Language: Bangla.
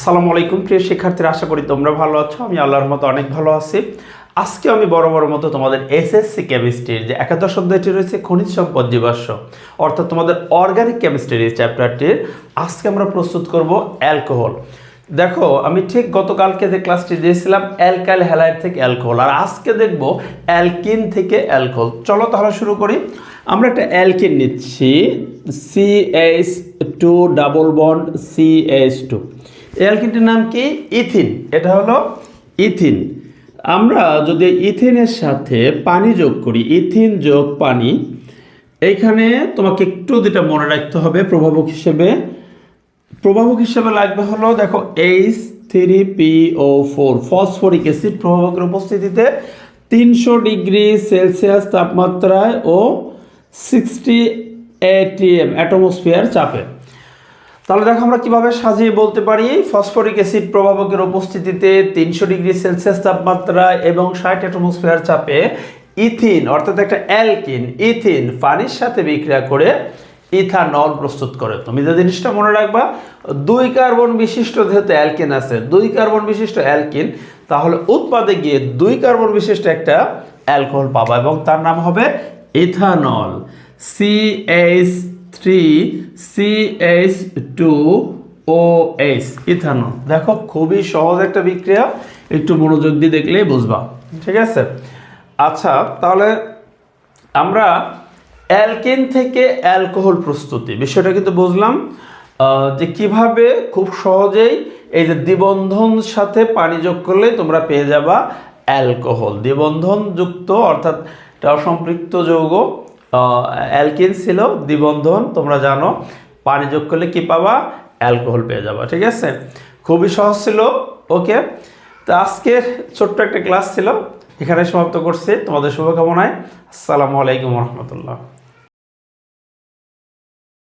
আসসালামু আলাইকুম, প্রিয় শিক্ষার্থীরা, আশা করি তোমরা ভালো আছো। আমি আল্লাহর মতো অনেক ভালো আছি। আজকে আমি বড় বড় মতো তোমাদের এসএসসি কেমিস্ট্রির যে একাদশ অধ্যায়টি রয়েছে, খনিজ সম্পদ জীবাশ্ম, অর্থাৎ তোমাদের অর্গানিক কেমিস্ট্রির এই চ্যাপ্টারটির আজকে আমরা প্রস্তুত করব অ্যালকোহল দেখো, আমি ঠিক গতকালকে যে ক্লাসটি দিয়েছিলাম অ্যালকাইল হ্যালাইড থেকে অ্যালকোহল আর আজকে দেখব অ্যালকিন থেকে অ্যালকোহল চলো তাহলে শুরু করি। আমরা একটা অ্যালকিন নিচ্ছি C H two double bond C H two অ্যালকিনটির নাম কি? ইথিন। এটা হলো ইথিন। আমরা যদি ইথিনের সাথে পানি যোগ করি, ইথিন যোগ পানি, এইখানে তোমাকে একটু যেটা মনে রাখতে হবে, প্রভাবক হিসেবে। প্রভাবক হিসেবে লাগবে হলো, দেখো H three P O four phosphoric acid প্রভাবকের উপস্থিতিতে তিনশো ডিগ্রি সেলসিয়াস তাপমাত্রায় ও সিক্সটি এটিএম অ্যাটমসফিয়ার চাপে। তাহলে দেখো আমরা কীভাবে সাজিয়ে বলতে পারি, ফসফরিক অ্যাসিড প্রভাবকের উপস্থিতিতে তিনশো ডিগ্রি সেলসিয়াস তাপমাত্রা এবং ষাট অ্যাটমসফিয়ার চাপে ইথিন, অর্থাৎ একটা অ্যালকিন, ইথিন পানির সাথে বিক্রিয়া করে ইথানল প্রস্তুত করে। তুমি যে জিনিসটা মনে রাখবা, দুই কার্বন বিশিষ্ট যেহেতু অ্যালকিন আছে, দুই কার্বন বিশিষ্ট অ্যালকিন, তাহলে উৎপাদে গিয়ে দুই কার্বন বিশিষ্ট একটা অ্যালকোহল পাবা এবং তার নাম হবে ethanol C H three C H two O H ethanol দেখো, খুবই সহজ একটা বিক্রিয়া। একটু মনোযোগ দিয়ে দেখলেই বুঝবা। ঠিক আছে? আচ্ছা তাহলে আমরা অ্যালকিন থেকে অ্যালকোহল প্রস্তুতি। বিষয়টা কিন্তু বুঝলাম যে কীভাবে খুব সহজেই এই যে দ্বিবন্ধন সাথে পানি যোগ করলে তোমরা পেয়ে যাবা অ্যালকোহল। দ্বিবন্ধন যুক্ত অর্থাৎ এটা অসম্পৃক্ত যৌগ। অ্যালকিন ছিল, দ্বিবন্ধন, তোমরা জানো। পানি যোগ করলে কি পাবা? অ্যালকোহল পেয়ে যাবা, ঠিক আছে? খুবই সহজ ছিল, ওকে? তো আজকের ছোট্ট একটা ক্লাস ছিল, এখানে সমাপ্ত করছি। তোমাদের শুভকামনায়, আসসালামু আলাইকুম রহমতুল্লাহ।